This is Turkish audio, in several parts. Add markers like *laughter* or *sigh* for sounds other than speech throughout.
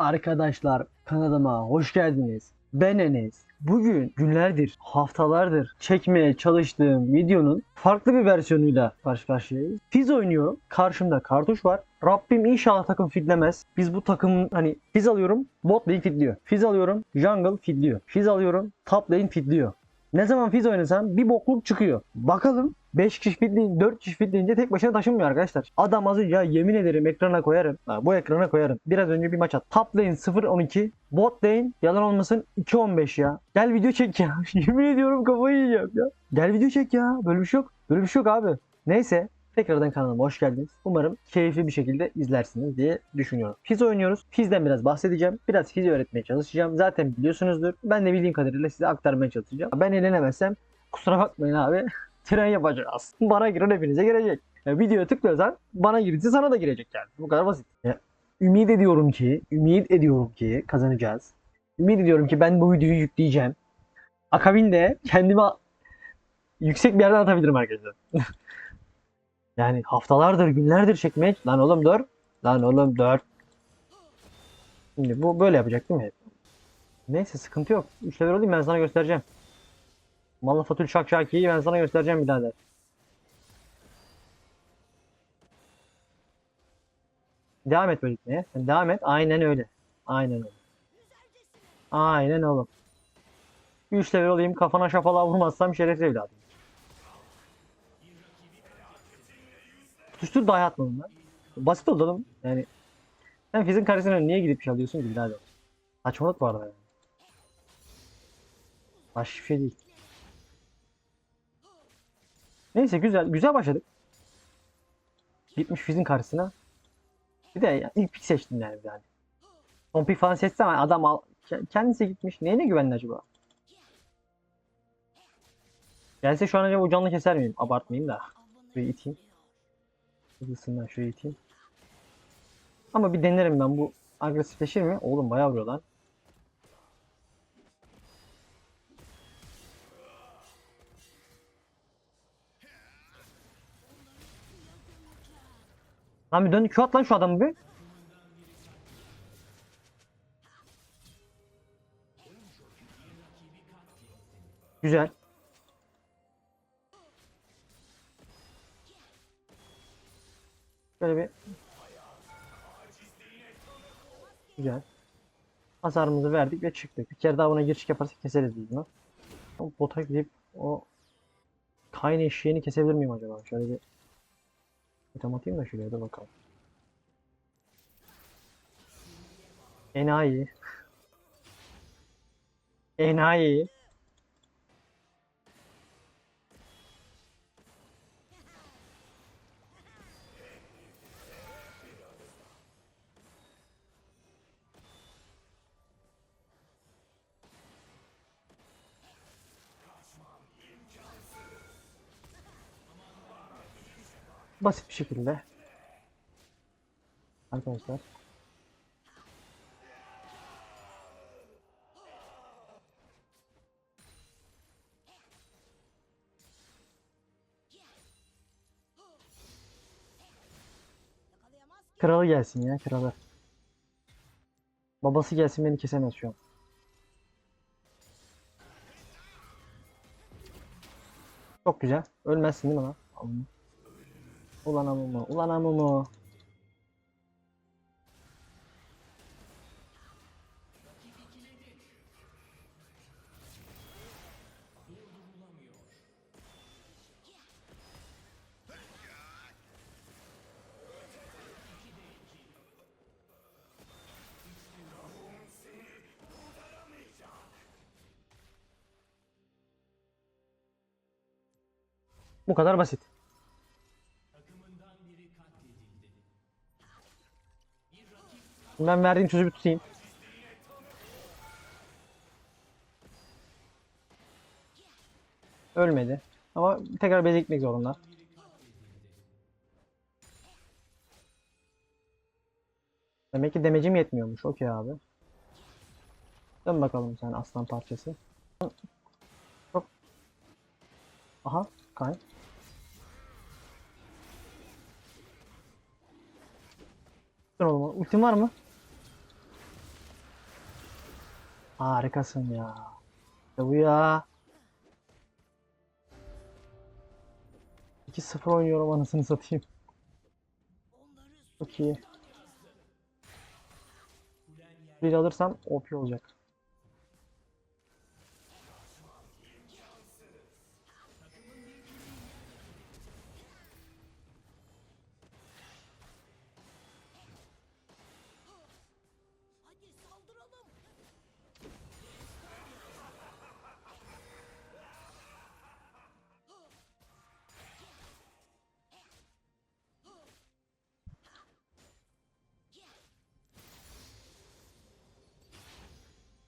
Arkadaşlar kanalıma hoş geldiniz. Ben Enes. Bugün günlerdir, haftalardır çekmeye çalıştığım videonun farklı bir versiyonuyla karşı karşıyayız. Fiz oynuyorum. Karşımda kartuş var. Rabbim inşallah takım fitlemez. Biz bu takım hani fiz alıyorum, bot lane fitliyor. Fiz alıyorum, jungle fitliyor. Fiz alıyorum, top lane fitliyor. Ne zaman fiz oynasam bir bokluk çıkıyor. Bakalım 5 kişi fitleyince 4 kişi fitleyince tek başına taşınmıyor arkadaşlar. Adam az ya yemin ederim ekrana koyarım. Ha, bu ekrana koyarım. Biraz önce bir maç at. Top lane 0-12. Bot lane yalan olmasın 2-15 ya. Gel video çek ya. *laughs* yemin ediyorum kafayı yiyeceğim ya. Gel video çek ya. Böyle bir şey yok. Böyle bir şey yok abi. Neyse. Tekrardan kanalıma hoş geldiniz. Umarım keyifli bir şekilde izlersiniz diye düşünüyorum. Fiz oynuyoruz. Fiz'den biraz bahsedeceğim. Biraz Fiz öğretmeye çalışacağım. Zaten biliyorsunuzdur. Ben de bildiğim kadarıyla size aktarmaya çalışacağım. Ben eğlenemezsem kusura bakmayın abi. *laughs* Tren yapacağız. Bana giren hepinize girecek. Ya videoya tıklıyorsan bana girirse sana da girecek yani. Bu kadar basit. Ya, ümit ediyorum ki, ümit ediyorum ki kazanacağız. Ümit ediyorum ki ben bu videoyu yükleyeceğim. Akabinde kendimi yüksek bir yerden atabilirim arkadaşlar. *laughs* yani haftalardır, günlerdir çekmeye... Lan oğlum dur. Lan oğlum dur. Şimdi bu böyle yapacak değil mi? Neyse sıkıntı yok. 3 level olayım ben sana göstereceğim. Malafatül Şakşaki'yi ben sana göstereceğim birader. Devam et böyle gitmeye. Sen devam et. Aynen öyle. Aynen öyle. Aynen oğlum. 3 level olayım kafana şapalığa vurmazsam şerefli evladım. Tutuştur dahi atmadım ben. Basit oldu. Yani sen fizin karesine niye gidip çalıyorsun ki birader? Saçmalık var arada yani. Başka bir şey değil. Neyse güzel güzel başladık. Gitmiş fizin karşısına. Bir de ya, ilk pik seçtim yani yani. Son pik falan seçsem adam al, ke- kendisi gitmiş. Neyine güvenli acaba? Gelse şu an acaba o canlı keser miyim? Abartmayayım da. Şurayı iteyim. Hızlısından şurayı iteyim. Ama bir denerim ben bu agresifleşir mi? Oğlum bayağı vuruyor lan. Lan bir dön Q at lan şu adamı bir. Güzel. Böyle bir Güzel. Hasarımızı verdik ve çıktık. Bir kere daha buna giriş yaparsak keseriz biz bunu. Bota gidip o Kayn eşeğini kesebilir miyim acaba? Şöyle bir Item atayım da şuraya da bakalım. Enayi. *laughs* Enayi. Basit bir şekilde. Arkadaşlar. Kralı gelsin ya kralı. Babası gelsin beni kesemez şu an. Çok güzel. Ölmezsin değil mi lan? Allah'ım. Ulan amumu, ulan amumu. Bu kadar basit. Ben verdiğim sözü bir tutayım. Ölmedi. Ama tekrar beze gitmek zorunda. Demek ki demecim yetmiyormuş. Okey abi. Dön bakalım sen aslan parçası. Çok. Aha. Kay. Dur oğlum. Ultim var mı? Harikasın ya. İşte bu ya. 2-0 oynuyorum anasını satayım. Çok iyi. Bir alırsam OP olacak.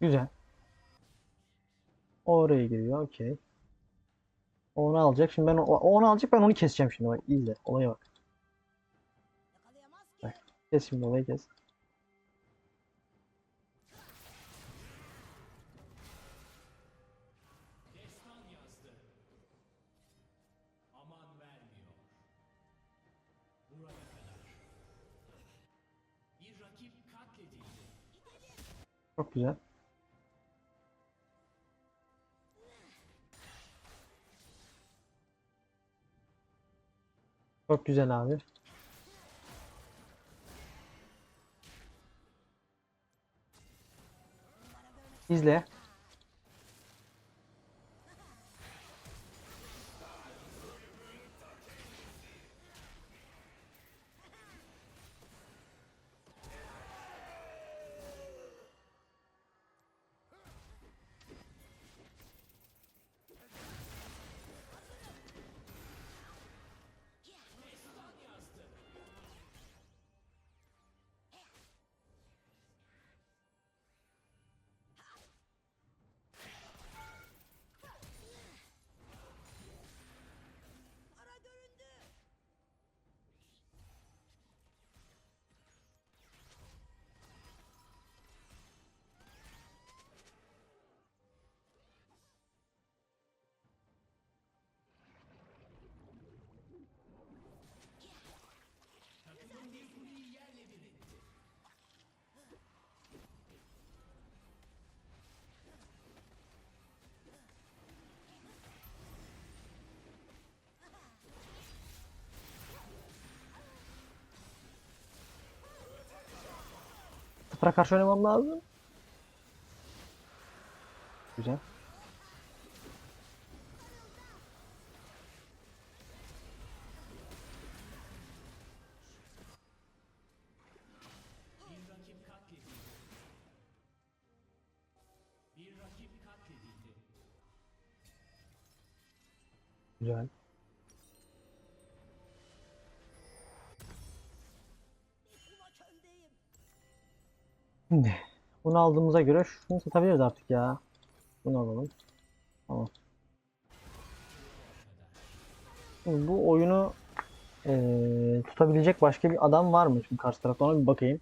Güzel. Oraya giriyor. Okey. Onu alacak. Şimdi ben o, onu alacak. Ben onu keseceğim şimdi. Bak izle. Olaya bak. Bak. Kes şimdi olayı kes. Destan yazdı. Çok güzel abi. İzle. Sıfıra karşı oynamam lazım. Güzel. Güzel. Şimdi bunu aldığımıza göre şunu satabiliriz artık ya. Bunu alalım. Tamam. Bu oyunu eee, tutabilecek başka bir adam var mı? Şimdi karşı tarafta ona bir bakayım.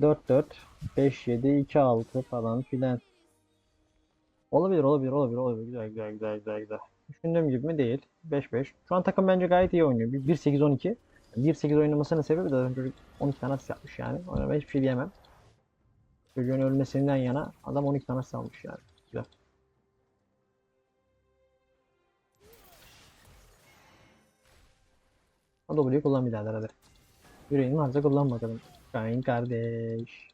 4-4, 5-7, 2-6 falan filan. Olabilir, olabilir, olabilir, olabilir. Güzel, güzel, güzel, güzel, güzel. Düşündüğüm gibi mi? Değil. 5-5. Şu an takım bence gayet iyi oynuyor. 1-8-12. 1-8 oynamasının sebebi de çocuk 12 tane asist yapmış yani. Ona ben hiçbir şey diyemem. Çocuğun ölmesinden yana adam 12 tane asist almış yani. Güzel. O W'yu kullan birader hadi. Yüreğin varsa kullan bakalım. Kain kardeş.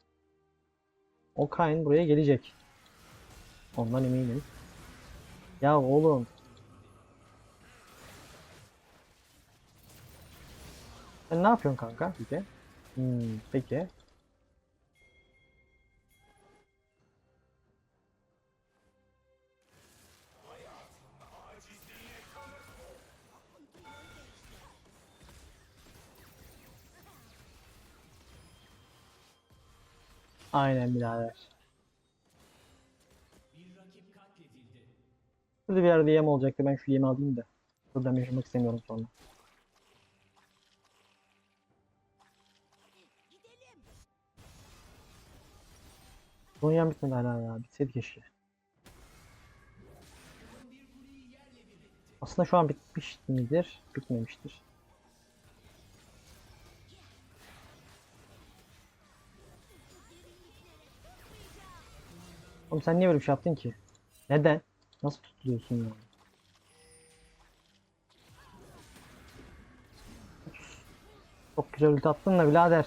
O Kain buraya gelecek. Ondan eminim. Ya oğlum. Sen ne yapıyorsun kanka? Peki. Hmm, peki. Aynen birader. Bir. Burada bir yerde yem olacaktı. Ben şu yemi alayım da. Buradan yaşamak istemiyorum sonra. Son yem bitmedi hala ya. Bitseydi keşke. Aslında şu an bitmiş midir? Bitmemiştir. Oğlum sen niye böyle bir şey yaptın ki? Neden? Nasıl tutuyorsun ya? Çok güzel ulti attın da birader.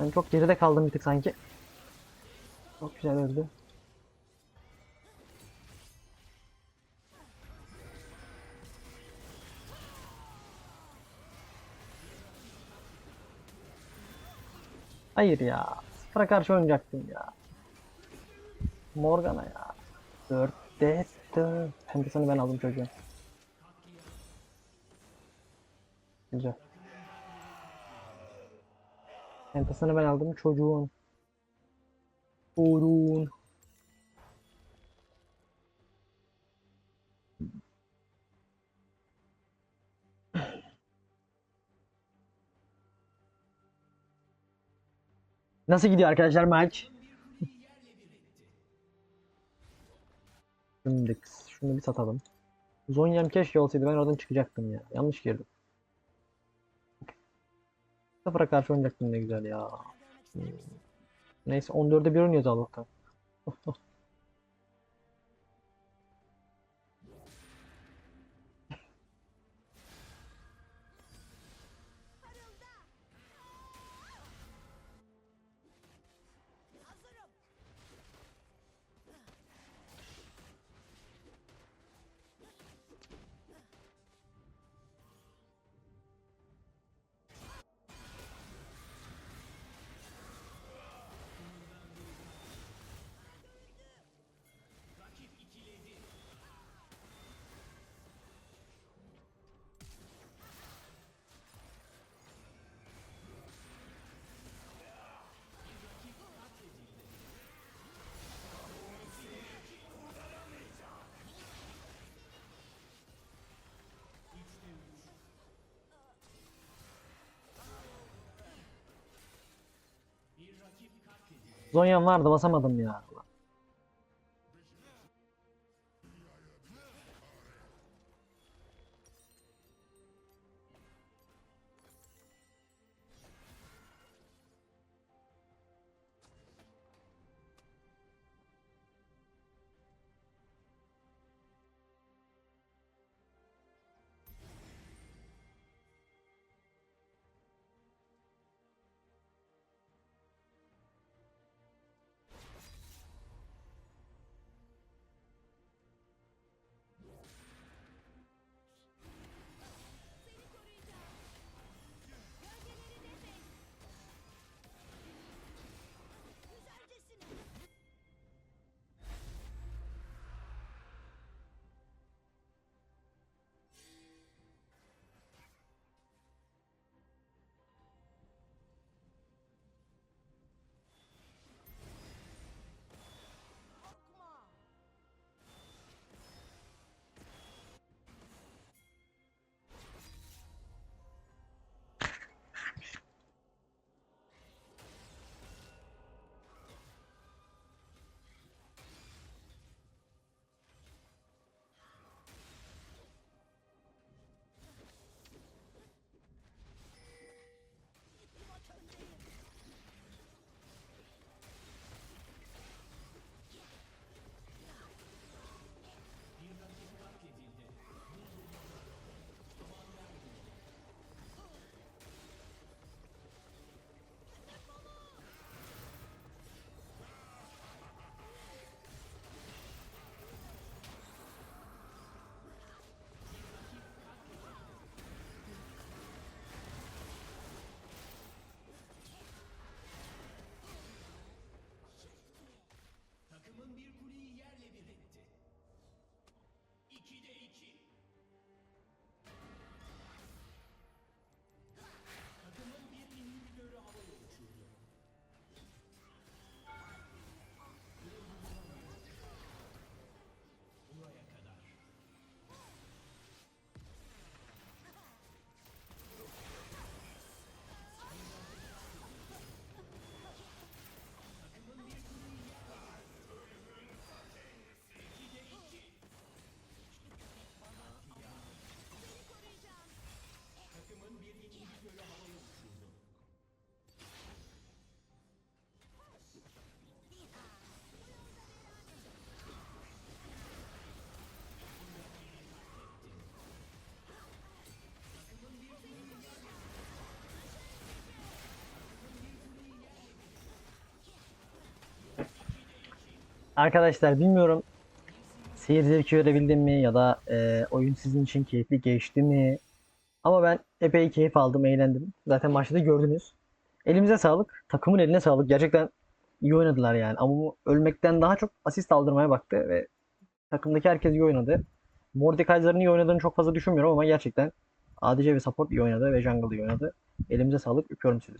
Ben çok geride kaldım bir tık sanki. Çok güzel öldü. Hayır ya. Sıfıra karşı oynayacaktım ya. Morgana ya. 4 de 4. Pentasını ben aldım çocuğun. Güzel. Pentasını ben aldım çocuğun. Çocuğun. Nasıl gidiyor arkadaşlar maç? *laughs* Şimdi şunu bir satalım. Zonya'm keşke olsaydı ben oradan çıkacaktım ya. Yanlış girdim. Sıfıra karşı oynayacaktım ne güzel ya. Hmm. Neyse 14'e 1 oynuyoruz Allah'tan. *laughs* Zonya'm vardı basamadım ya. Arkadaşlar bilmiyorum seyir zevki verebildim mi ya da e, oyun sizin için keyifli geçti mi? Ama ben epey keyif aldım, eğlendim. Zaten maçta da gördünüz. Elimize sağlık, takımın eline sağlık. Gerçekten iyi oynadılar yani. Ama ölmekten daha çok asist aldırmaya baktı ve takımdaki herkes iyi oynadı. Mordekaiser'ın iyi oynadığını çok fazla düşünmüyorum ama gerçekten ADC ve support iyi oynadı ve jungle iyi oynadı. Elimize sağlık, öpüyorum sizi.